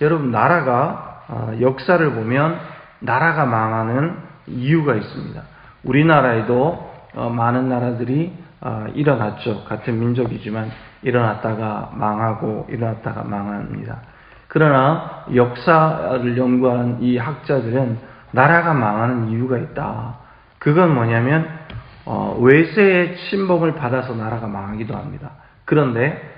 여러분 나라가 어, 역사를 보면 나라가 망하는 이유가 있습니다. 우리나라에도 어, 많은 나라들이 어, 일어났죠. 같은 민족이지만 일어났다가 망하고 일어났다가 망합니다. 그러나 역사를 연구하는 이 학자들은 나라가 망하는 이유가 있다. 그건 뭐냐면 어, 외세의 침범을 받아서 나라가 망하기도 합니다. 그런데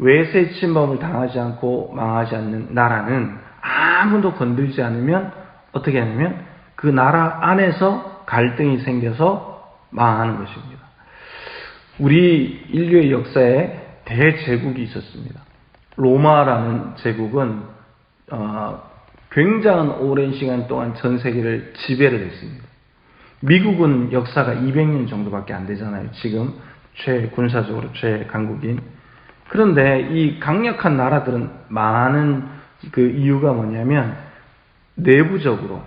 외세 침범을 당하지 않고 망하지 않는 나라는 아무도 건들지 않으면 어떻게 하냐면 그 나라 안에서 갈등이 생겨서 망하는 것입니다. 우리 인류의 역사에 대제국이 있었습니다. 로마라는 제국은 어, 굉장한 오랜 시간 동안 전 세계를 지배를 했습니다. 미국은 역사가 200년 정도밖에 안 되잖아요. 지금 최군사적으로 최강국인. 그런데 이 강력한 나라들은 많은 그 이유가 뭐냐면 내부적으로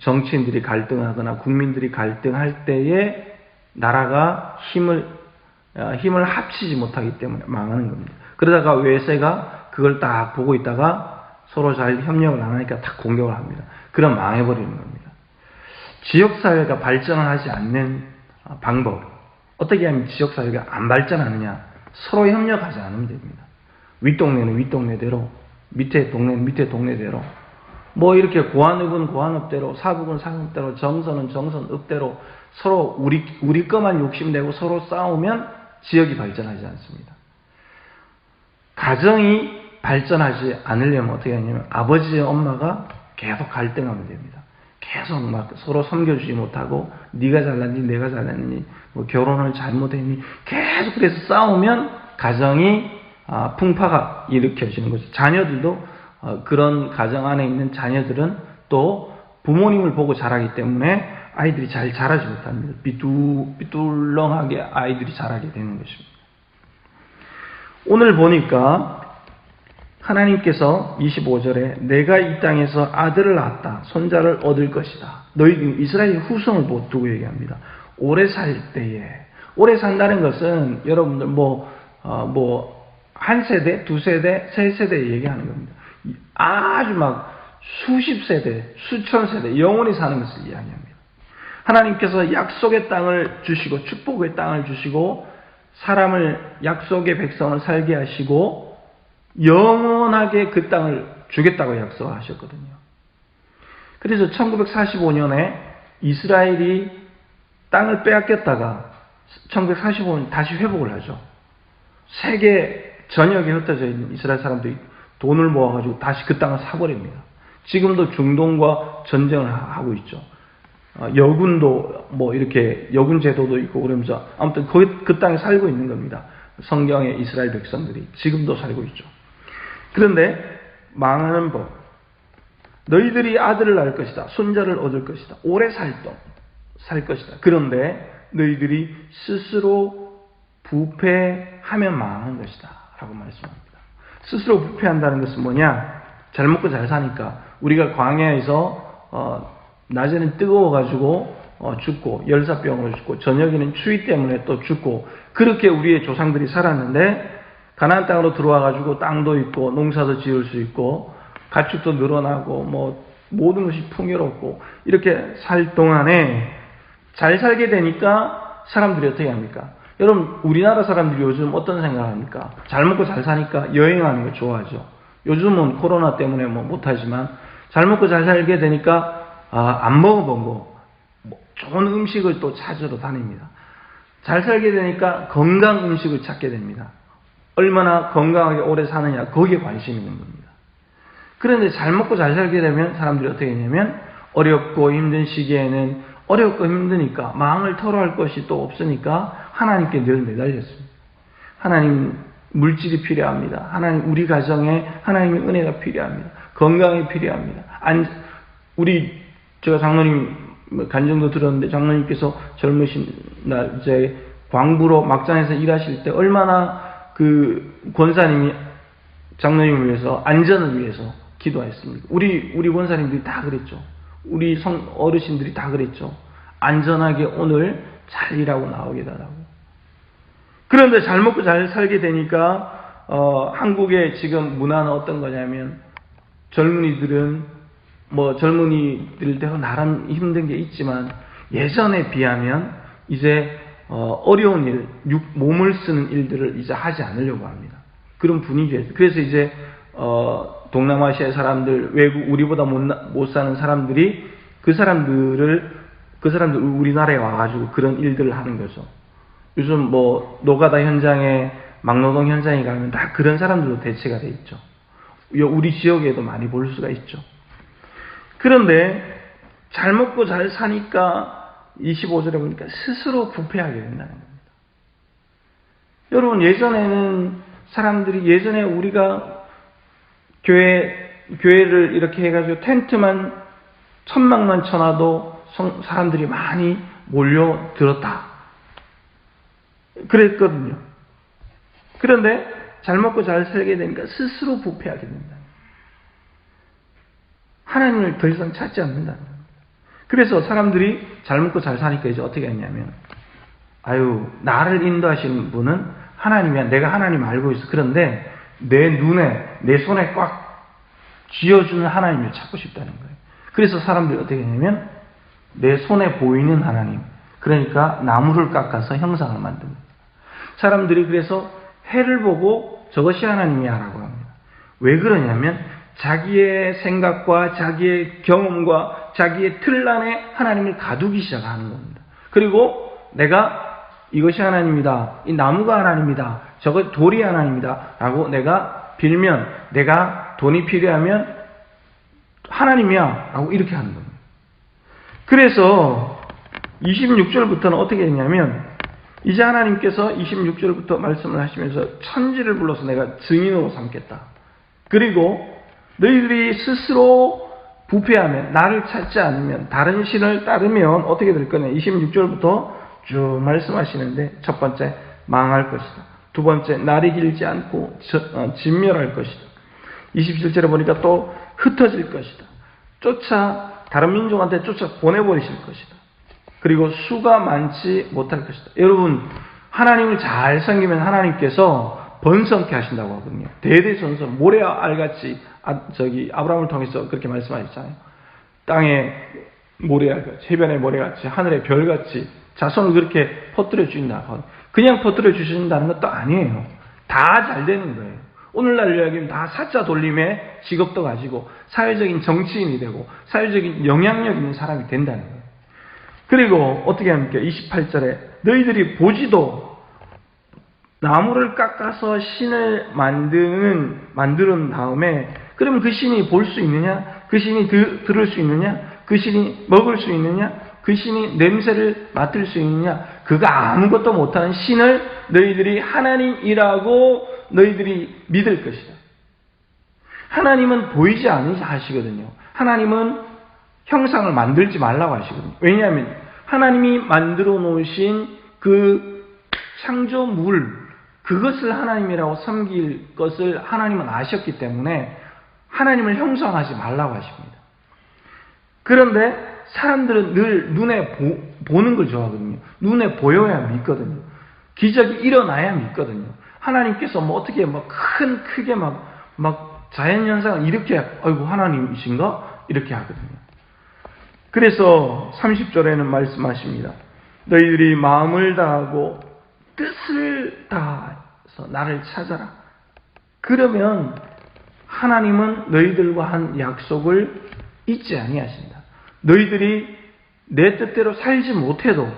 정치인들이 갈등하거나 국민들이 갈등할 때에 나라가 힘을 어, 힘을 합치지 못하기 때문에 망하는 겁니다. 그러다가 외세가 그걸 딱 보고 있다가 서로 잘 협력을 안 하니까 다 공격을 합니다. 그럼 망해버리는 겁니다. 지역사회가 발전을 하지 않는 어, 방법. 어떻게 하면 지역사회가 안 발전하느냐. 서로 협력하지 않으면 됩니다. 윗동네는 윗동네대로, 밑에 동네는 밑에 동네대로, 뭐 이렇게 고한읍은 고한읍대로, 사북은 사북대로, 정선은 정선읍대로 서로 우리, 우리 것만 욕심내고 서로 싸우면 지역이 발전하지 않습니다. 가정이 발전하지 않으려면 어떻게 하냐면 아버지의 엄마가 계속 갈등하면 됩니다. 계속 막 서로 섬겨주지 못하고 네가 잘났니 내가 잘났니 뭐 결혼을 잘못했니 계속 그래서 싸우면 가정이 아, 풍파가 일으켜지는 거죠. 자녀들도 어, 그런 가정 안에 있는 자녀들은 또 부모님을 보고 자라기 때문에 아이들이 잘 자라지 못합니다. 삐뚤, 삐뚤렁하게 아이들이 자라게 되는 것입니다. 오늘 보니까 하나님께서 25절에 내가 이 땅에서 아들을 낳았다. 손자를 얻을 것이다. 너희 이스라엘 후손을 두고 얘기합니다. 오래 살 때에 오래 산다는 것은 여러분들 뭐 어, 뭐 한 세대, 두 세대, 세 세대 얘기하는 겁니다. 아주 막 수십 세대, 수천 세대 영원히 사는 것을 이야기합니다. 하나님께서 약속의 땅을 주시고 축복의 땅을 주시고 사람을 약속의 백성을 살게 하시고 영원하게 그 땅을 주겠다고 약속하셨거든요. 그래서 1945년에 이스라엘이 땅을 빼앗겼다가 1945년 다시 회복을 하죠. 세계 전역에 흩어져 있는 이스라엘 사람들이 돈을 모아가지고 다시 그 땅을 사버립니다. 지금도 중동과 전쟁을 하고 있죠. 어, 여군도 뭐 이렇게 여군 제도도 있고 그러면서 아무튼 그, 그 땅에 살고 있는 겁니다. 성경의 이스라엘 백성들이 지금도 살고 있죠. 그런데 망하는 법. 너희들이 아들을 낳을 것이다. 손자를 얻을 것이다. 오래 살동 살 것이다. 그런데 너희들이 스스로 부패하면 망하는 것이다. 라고 말씀합니다. 스스로 부패한다는 것은 뭐냐? 잘 먹고 잘 사니까 우리가 광야에서 어, 낮에는 뜨거워가지고 어, 죽고 열사병으로 죽고 저녁에는 추위 때문에 또 죽고 그렇게 우리의 조상들이 살았는데 가나안 땅으로 들어와 가지고 땅도 있고 농사도 지을 수 있고 가축도 늘어나고 뭐 모든 것이 풍요롭고 이렇게 살 동안에 잘 살게 되니까 사람들이 어떻게 합니까? 여러분 우리나라 사람들이 요즘 어떤 생각을 합니까? 잘 먹고 잘 사니까 여행하는 거 좋아하죠. 요즘은 코로나 때문에 뭐 못하지만 잘 먹고 잘 살게 되니까 아, 안 먹어본 거 뭐 좋은 음식을 또 찾으러 다닙니다. 잘 살게 되니까 건강 음식을 찾게 됩니다. 얼마나 건강하게 오래 사느냐 거기에 관심이 있는 겁니다. 그런데 잘 먹고 잘 살게 되면 사람들이 어떻게 했냐면 어렵고 힘든 시기에는 어렵고 힘드니까 마음을 털어할 것이 또 없으니까 하나님께 늘 매달렸습니다. 하나님 물질이 필요합니다. 하나님 우리 가정에 하나님의 은혜가 필요합니다. 건강이 필요합니다. 안, 우리 제가 장로님 뭐 간증도 들었는데 장로님께서 젊으신 날 이제 광부로 막장에서 일하실 때 얼마나 그 권사님이 장로님을 위해서 안전을 위해서 기도했습니다. 우리 우리 권사님들이 다 그랬죠. 우리 성 어르신들이 다 그랬죠. 안전하게 오늘 잘 일하고 나오게 달라고. 그런데 잘 먹고 잘 살게 되니까 어, 한국의 지금 문화는 어떤 거냐면 젊은이들은 뭐 젊은이들대로 나름 힘든 게 있지만 예전에 비하면 이제 어, 어려운 일, 육, 몸을 쓰는 일들을 이제 하지 않으려고 합니다. 그런 분위기에서 그래서 이제 어, 동남아시아 사람들 외국 우리보다 못, 나- 못 사는 사람들이 그 사람들을 그 사람들 우리나라에 와가지고 그런 일들을 하는 거죠. 요즘 뭐 노가다 현장에 막노동 현장에 가면 다 그런 사람들로 대체가 돼 있죠. 요- 우리 지역에도 많이 볼 수가 있죠. 그런데 잘 먹고 잘 사니까 25절에 보니까 스스로 부패하게 된다는 겁니다. 여러분 예전에는 사람들이 예전에 우리가 교회 교회를 이렇게 해가지고 텐트만 천막만 쳐놔도 성- 사람들이 많이 몰려 들었다. 그랬거든요. 그런데 잘 먹고 잘 살게 되니까 스스로 부패하게 된다. 하나님을 더 이상 찾지 않는다. 그래서 사람들이 잘 먹고 잘 사니까 이제 어떻게 했냐면, 아유, 나를 인도하시는 분은 하나님이야. 내가 하나님 알고 있어. 그런데 내 눈에, 내 손에 꽉 쥐어주는 하나님을 찾고 싶다는 거예요. 그래서 사람들이 어떻게 했냐면, 내 손에 보이는 하나님. 그러니까 나무를 깎아서 형상을 만듭니다. 사람들이 그래서 해를 보고 저것이 하나님이야라고 합니다. 왜 그러냐면 자기의 생각과 자기의 경험과 자기의 틀 안에 하나님을 가두기 시작하는 겁니다. 그리고 내가 이것이 하나님이다. 이 나무가 하나님이다. 저것 돌이 하나님이다. 라고 내가 빌면 내가 돈이 필요하면 하나님이야. 라고 이렇게 하는 겁니다. 그래서 26절부터는 어떻게 했냐면 이제 하나님께서 26절부터 말씀을 하시면서 천지를 불러서 내가 증인으로 삼겠다. 그리고 너희들이 스스로 부패하면 나를 찾지 않으면 다른 신을 따르면 어떻게 될 거냐. 26절부터 쭉 말씀하시는데 첫 번째 망할 것이다. 두 번째 날이 길지 않고 저- 어, 진멸할 것이다. 27절에 보니까 또 흩어질 것이다. 쫓아 다른 민족한테 쫓아 보내버리실 것이다. 그리고 수가 많지 못할 것이다. 여러분, 하나님을 잘 섬기면 하나님께서 번성케 하신다고 하거든요. 대대손손 모래알같이 아, 저기 아브라함을 통해서 그렇게 말씀하셨잖아요. 땅에 모래알같이 해변의 모래같이 하늘의 별같이 자손을 그렇게 퍼뜨려 주신다. 그냥 퍼뜨려 주신다는 것도 아니에요. 다 잘 되는 거예요. 오늘날 이야기는 다 사자 돌림의 직업도 가지고 사회적인 정치인이 되고 사회적인 영향력 있는 사람이 된다는 거예요. 그리고 어떻게 합니까? 28절에 너희들이 보지도 나무를 깎아서 신을 만드는 만드는 다음에 그러면 그 신이 볼 수 있느냐? 그 신이 드- 들을 수 있느냐? 그 신이 먹을 수 있느냐? 그 신이 냄새를 맡을 수 있느냐? 그가 아무것도 못하는 신을 너희들이 하나님이라고 너희들이 믿을 것이다. 하나님은 보이지 않으시 하시거든요. 하나님은 형상을 만들지 말라고 하시거든요. 왜냐하면 하나님이 만들어 놓으신 그 창조물 그것을 하나님이라고 섬길 것을 하나님은 아셨기 때문에 하나님을 형상하지 말라고 하십니다. 그런데 사람들은 늘 눈에 보, 는걸 좋아하거든요. 눈에 보여야 믿거든요. 기적이 일어나야 믿거든요. 하나님께서 뭐 어떻게 막 큰 크게 막 막 자연 현상을 이렇게 아이고 하나님이신가 이렇게 하거든요. 그래서 30절에는 말씀하십니다. 너희들이 마음을 다하고 뜻을 다해서 나를 찾아라. 그러면 하나님은 너희들과 한 약속을 잊지 아니하신다. 너희들이 내 뜻대로 살지 못해도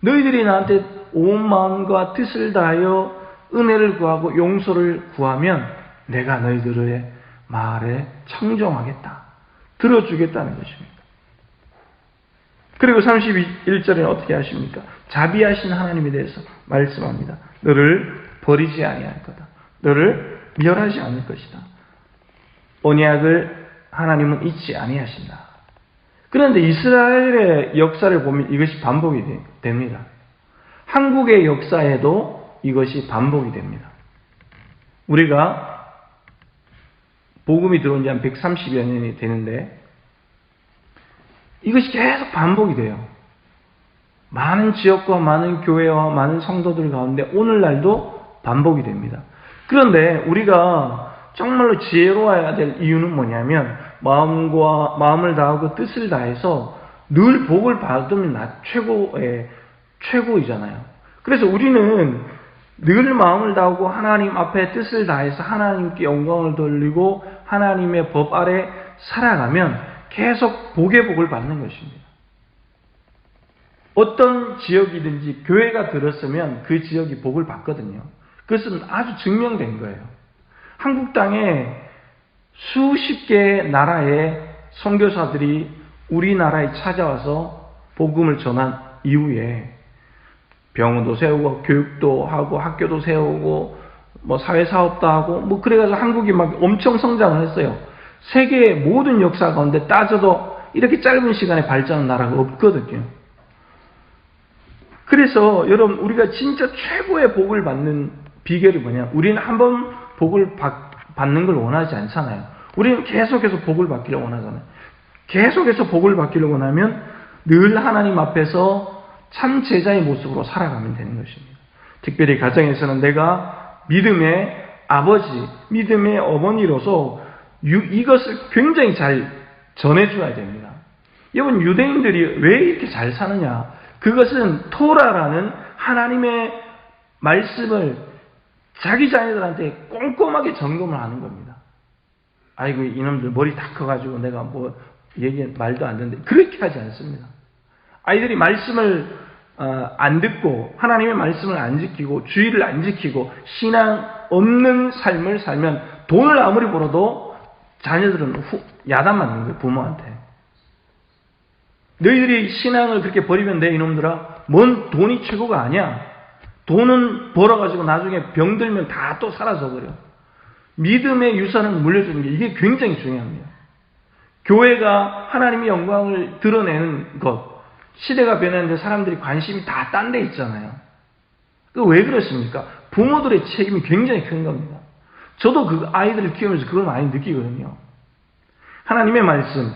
너희들이 나한테 온 마음과 뜻을 다하여 은혜를 구하고 용서를 구하면 내가 너희들의 말에 청정하겠다. 들어주겠다는 것입니다. 그리고 31절에는 어떻게 하십니까? 자비하신 하나님에 대해서 말씀합니다. 너를 버리지 아니할 거다. 너를 멸하지 않을 것이다. 언약을 하나님은 잊지 아니하신다. 그런데 이스라엘의 역사를 보면 이것이 반복이 되- 됩니다. 한국의 역사에도 이것이 반복이 됩니다. 우리가 복음이 들어온 지 한 130여 년이 되는데 이것이 계속 반복이 돼요. 많은 지역과 많은 교회와 많은 성도들 가운데 오늘날도 반복이 됩니다. 그런데 우리가 정말로 지혜로워야 될 이유는 뭐냐면 마음과 마음을 다하고 뜻을 다해서 늘 복을 받으면 나 최고의 최고이잖아요. 그래서 우리는 늘 마음을 다하고 하나님 앞에 뜻을 다해서 하나님께 영광을 돌리고 하나님의 법 아래 살아가면 계속 복의 복을 받는 것입니다. 어떤 지역이든지 교회가 들었으면 그 지역이 복을 받거든요. 그것은 아주 증명된 거예요. 한국 땅에 수십 개의 나라의 선교사들이 우리나라에 찾아와서 복음을 전한 이후에 병원도 세우고 교육도 하고 학교도 세우고 뭐 사회 사업도 하고 뭐 그래가지고 한국이 막 엄청 성장을 했어요. 세계의 모든 역사 가운데 따져도 이렇게 짧은 시간에 발전한 나라가 없거든요. 그래서 여러분 우리가 진짜 최고의 복을 받는 비결이 뭐냐? 우리는 한 번 복을 받, 받는 걸 원하지 않잖아요. 우리는 계속해서 복을 받기를 원하잖아요. 계속해서 복을 받기를 원하면 늘 하나님 앞에서 참 제자의 모습으로 살아가면 되는 것입니다. 특별히 가정에서는 내가 믿음의 아버지, 믿음의 어머니로서 유- 이것을 굉장히 잘 전해줘야 됩니다. 여러분, 유대인들이 왜 이렇게 잘 사느냐? 그것은 토라라는 하나님의 말씀을 자기 자녀들한테 꼼꼼하게 점검을 하는 겁니다. 아이고, 이놈들 머리 다 커가지고 내가 뭐 얘기, 말도 안 되는데, 그렇게 하지 않습니다. 아이들이 말씀을 어, 안 듣고 하나님의 말씀을 안 지키고 주의를 안 지키고 신앙 없는 삶을 살면 돈을 아무리 벌어도 자녀들은 후, 야단 맞는 거예요 부모한테 너희들이 신앙을 그렇게 버리면 돼 이놈들아 뭔 돈이 최고가 아니야 돈은 벌어가지고 나중에 병들면 다 또 사라져 버려 믿음의 유산을 물려주는 게 이게 굉장히 중요합니다 교회가 하나님의 영광을 드러내는 것 시대가 변했는데 사람들이 관심이 다 딴 데 있잖아요. 그 왜 그렇습니까? 부모들의 책임이 굉장히 큰 겁니다. 저도 그 아이들을 키우면서 그걸 많이 느끼거든요. 하나님의 말씀.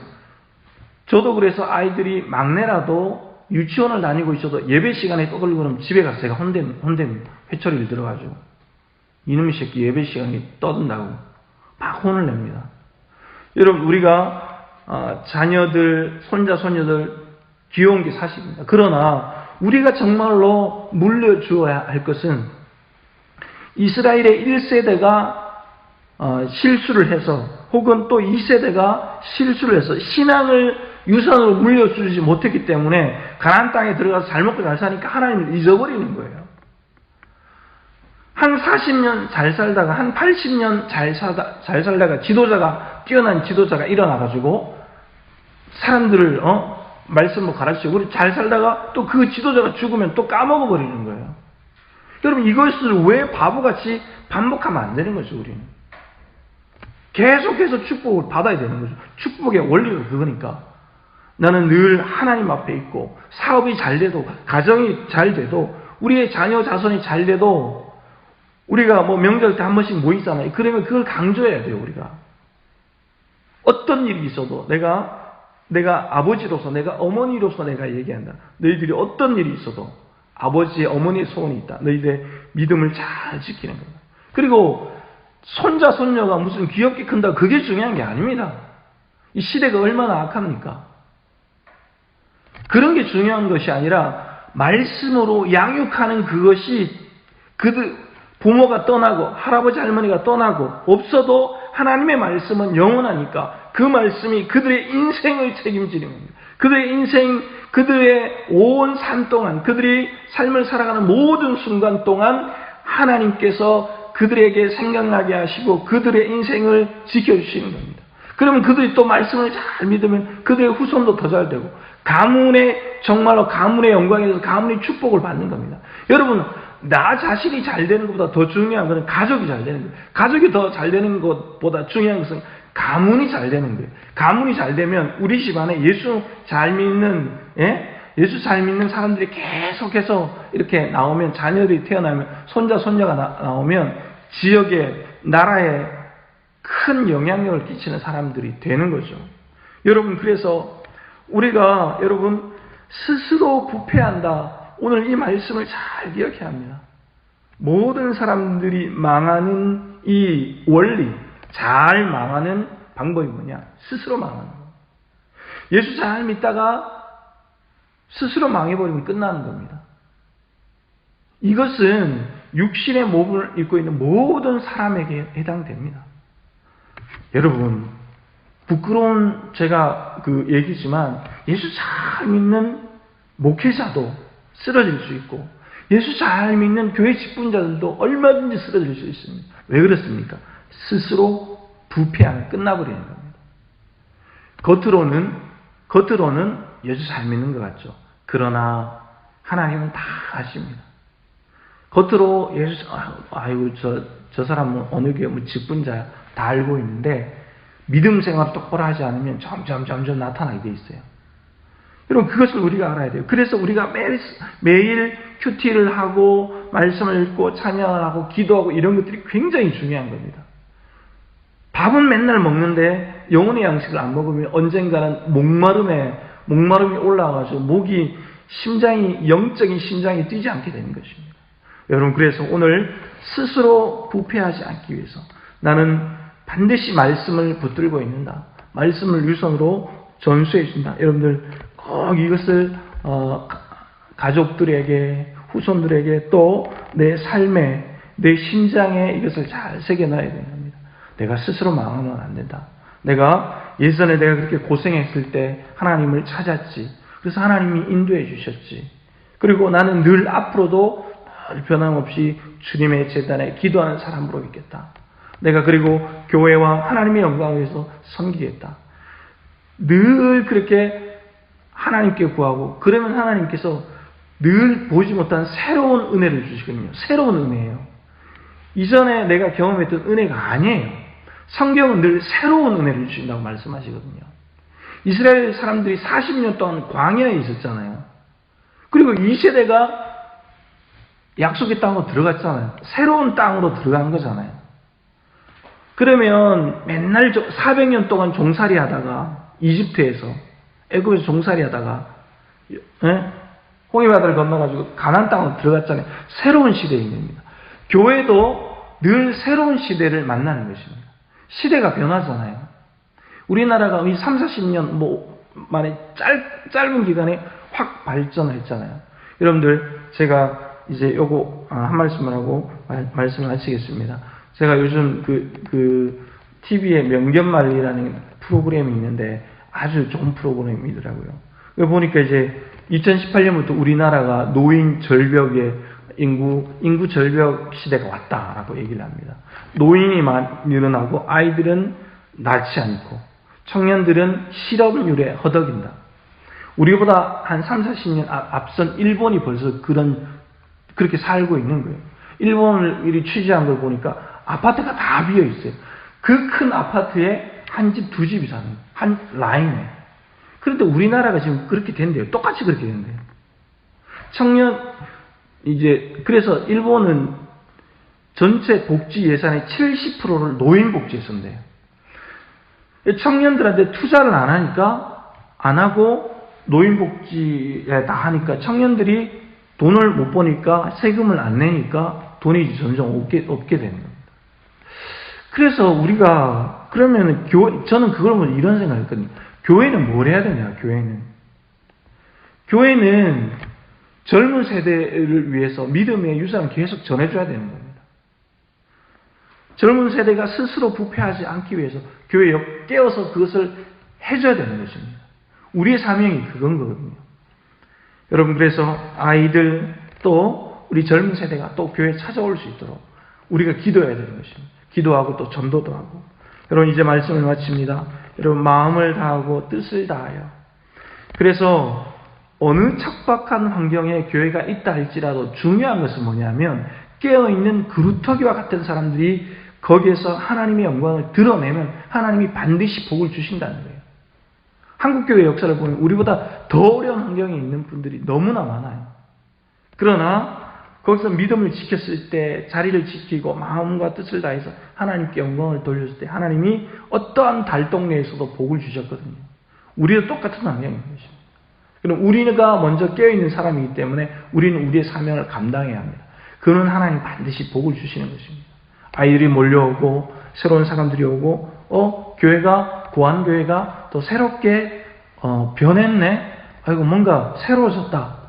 저도 그래서 아이들이 막내라도 유치원을 다니고 있어도 예배 시간에 떠들고 그러면 집에 가서 제가 혼대, 혼댑니다. 회초리를 들어가지고. 이놈의 새끼 예배 시간에 떠든다고. 막 혼을 냅니다. 여러분, 우리가 어, 자녀들, 손자, 손녀들 귀여운 게 사실입니다. 그러나 우리가 정말로 물려주어야 할 것은 이스라엘의 1세대가 어, 실수를 해서 혹은 또 2세대가 실수를 해서 신앙을 유산으로 물려주지 못했기 때문에 가나안 땅에 들어가서 잘 먹고 잘 사니까 하나님을 잊어버리는 거예요. 한 40년 잘 살다가 한 80년 잘 살다 잘 살다가 지도자가 뛰어난 지도자가 일어나 가지고 사람들을 어 말씀을 가르치고 우리 잘 살다가 또 그 지도자가 죽으면 또 까먹어 버리는 거예요. 여러분 이것을 왜 바보같이 반복하면 안 되는 거죠 우리는. 계속해서 축복을 받아야 되는 거죠. 축복의 원리가 그거니까. 나는 늘 하나님 앞에 있고 사업이 잘 돼도 가정이 잘 돼도 우리의 자녀 자손이 잘 돼도 우리가 뭐 명절 때 한 번씩 모이잖아요. 그러면 그걸 강조해야 돼요 우리가. 어떤 일이 있어도 내가 내가 아버지로서 내가 어머니로서 내가 얘기한다. 너희들이 어떤 일이 있어도 아버지의 어머니의 소원이 있다. 너희들의 믿음을 잘 지키는 겁니다. 그리고 손자 손녀가 무슨 귀엽게 큰다 그게 중요한 게 아닙니다. 이 시대가 얼마나 악합니까? 그런 게 중요한 것이 아니라 말씀으로 양육하는 그것이 그들 부모가 떠나고 할아버지 할머니가 떠나고 없어도 하나님의 말씀은 영원하니까 그 말씀이 그들의 인생을 책임지는 겁니다. 그들의 인생, 그들의 온삶 동안, 그들이 삶을 살아가는 모든 순간 동안 하나님께서 그들에게 생각나게 하시고 그들의 인생을 지켜주시는 겁니다. 그러면 그들이 또 말씀을 잘 믿으면 그들의 후손도 더 잘 되고 가문의 정말로 가문의 영광에서 가문의 축복을 받는 겁니다. 여러분 나 자신이 잘 되는 것보다 더 중요한 것은 가족이 잘 되는 거예요. 가족이 더 잘 되는 것보다 중요한 것은 가문이 잘 되는 거예요. 가문이 잘 되면 우리 집 안에 예수 잘 믿는 예? 예수 잘 믿는 사람들이 계속해서 이렇게 나오면 자녀들이 태어나면 손자 손녀가 나, 나오면 지역에 나라에 큰 영향력을 끼치는 사람들이 되는 거죠. 여러분 그래서 우리가 여러분 스스로 부패한다. 오늘 이 말씀을 잘 기억해야 합니다. 모든 사람들이 망하는 이 원리, 잘 망하는 방법이 뭐냐? 스스로 망하는 거. 예수 잘 믿다가 스스로 망해버리면 끝나는 겁니다. 이것은 육신의 몸을 입고 있는 모든 사람에게 해당됩니다. 여러분, 부끄러운 제가 그 얘기지만 예수 잘 믿는 목회자도 쓰러질 수 있고 예수 잘 믿는 교회 직분자들도 얼마든지 쓰러질 수 있습니다. 왜 그렇습니까? 스스로 부패하면 끝나버리는 겁니다. 겉으로는 겉으로는 예수 잘 믿는 것 같죠. 그러나 하나님은 다 아십니다. 겉으로 예수 아이고 저 저 사람은 어느 교회 뭐 직분자야 다 알고 있는데 믿음 생활을 똑바로 하지 않으면 점점 점점 나타나게 돼 있어요. 여러분 그것을 우리가 알아야 돼요. 그래서 우리가 매일 매일 큐티를 하고 말씀을 읽고 찬양을 하고 기도하고 이런 것들이 굉장히 중요한 겁니다. 밥은 맨날 먹는데 영혼의 양식을 안 먹으면 언젠가는 목마름에 목마름이 올라와가지고 목이 심장이 영적인 심장이 뛰지 않게 되는 것입니다. 여러분 그래서 오늘 스스로 부패하지 않기 위해서 나는 반드시 말씀을 붙들고 있는다. 말씀을 유선으로 전수해 준다. 여러분들 꼭 이것을 어, 가족들에게 후손들에게 또 내 삶에 내 심장에 이것을 잘 새겨놔야 됩니다. 내가 스스로 망하면 안 된다. 내가 예전에 내가 그렇게 고생했을 때 하나님을 찾았지. 그래서 하나님이 인도해 주셨지. 그리고 나는 늘 앞으로도 늘 변함없이 주님의 재단에 기도하는 사람으로 있겠다. 내가 그리고 교회와 하나님의 영광을 위해서 섬기겠다. 늘 그렇게 하나님께 구하고 그러면 하나님께서 늘 보지 못한 새로운 은혜를 주시거든요. 새로운 은혜예요. 이전에 내가 경험했던 은혜가 아니에요. 성경은 늘 새로운 은혜를 주신다고 말씀하시거든요. 이스라엘 사람들이 40년 동안 광야에 있었잖아요. 그리고 이 세대가 약속의 땅으로 들어갔잖아요. 새로운 땅으로 들어간 거잖아요. 그러면 맨날 400년 동안 종살이 하다가 이집트에서 애굽에서 종살이 하다가 예? 홍해바다를 건너가지고 가난 땅으로 들어갔잖아요. 새로운 시대에 있습니다. 교회도 늘 새로운 시대를 만나는 것입니다. 시대가 변하잖아요. 우리나라가 이 3, 40년 뭐 만에 짧, 짧은 기간에 확 발전을 했잖아요. 여러분들 제가 이제 요거 아, 한 말씀을 하고 말,씀을 마치겠습니다. 제가 요즘 그, 그 TV에 명견말이라는 프로그램이 있는데 아주 좋은 프로그램이더라고요. 보니까 이제 2018년부터 우리나라가 노인 절벽에 인구, 인구 절벽 시대가 왔다라고 얘기를 합니다. 노인이 늘어나고 아이들은 낳지 않고 청년들은 실업률에 허덕인다. 우리보다 한 3, 40년 앞선 일본이 벌써 그런, 그렇게 살고 있는 거예요. 일본을 취재한 걸 보니까 아파트가 다 비어 있어요. 그 큰 아파트에 한 집, 두 집이 사는, 한 라인에. 그런데 우리나라가 지금 그렇게 된대요. 똑같이 그렇게 된대요. 청년, 이제, 그래서 일본은 전체 복지 예산의 70%를 노인 복지에 쓴대요. 청년들한테 투자를 안 하니까, 안 하고 노인 복지에 다 하니까 청년들이 돈을 못 버니까 세금을 안 내니까 돈이 점점 없게, 없게 되는 겁니다. 그래서 우리가, 그러면 교, 저는 그걸 보면 이런 생각을 했거든요. 교회는 뭘 해야 되냐, 교회는. 교회는 젊은 세대를 위해서 믿음의 유산을 계속 전해줘야 되는 겁니다. 젊은 세대가 스스로 부패하지 않기 위해서 교회에 깨어서 그것을 해줘야 되는 것입니다. 우리의 사명이 그건 거거든요. 여러분, 그래서 아이들 또 우리 젊은 세대가 또 교회에 찾아올 수 있도록 우리가 기도해야 되는 것입니다. 기도하고 또 전도도 하고. 여러분, 이제 말씀을 마칩니다. 여러분 마음을 다하고 뜻을 다하여. 그래서 어느 척박한 환경에 교회가 있다 할지라도 중요한 것은 뭐냐면 깨어있는 그루터기와 같은 사람들이 거기에서 하나님의 영광을 드러내면 하나님이 반드시 복을 주신다는 거예요. 한국교회 역사를 보면 우리보다 더 어려운 환경에 있는 분들이 너무나 많아요. 그러나 거기서 믿음을 지켰을 때 자리를 지키고 마음과 뜻을 다해서 하나님께 영광을 돌렸을 때 하나님이 어떠한 달동네에서도 복을 주셨거든요. 우리도 똑같은 환경인 것입니다. 그럼 우리가 먼저 깨어있는 사람이기 때문에 우리는 우리의 사명을 감당해야 합니다. 그는 하나님 반드시 복을 주시는 것입니다. 아이들이 몰려오고 새로운 사람들이 오고 어 교회가 구한 교회가 또 새롭게 어, 변했네. 아이고 뭔가 새로워졌다.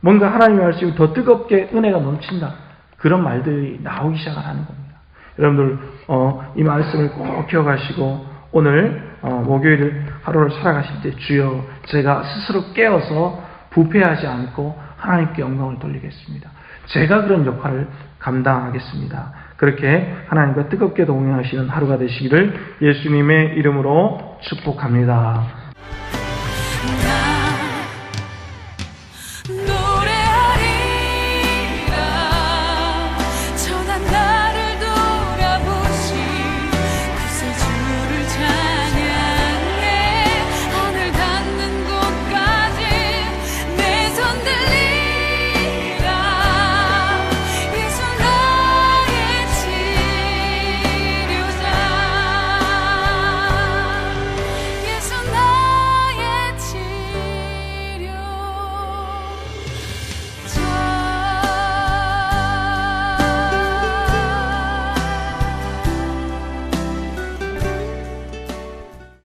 뭔가 하나님의 말씀이 더 뜨겁게 은혜가 넘친다. 그런 말들이 나오기 시작하는 겁니다. 여러분들 어, 이 말씀을 꼭 기억하시고 오늘 어, 목요일 하루를 살아가실 때 주여 제가 스스로 깨어서 부패하지 않고 하나님께 영광을 돌리겠습니다. 제가 그런 역할을 감당하겠습니다. 그렇게 하나님과 뜨겁게 동행하시는 하루가 되시기를 예수님의 이름으로 축복합니다. 나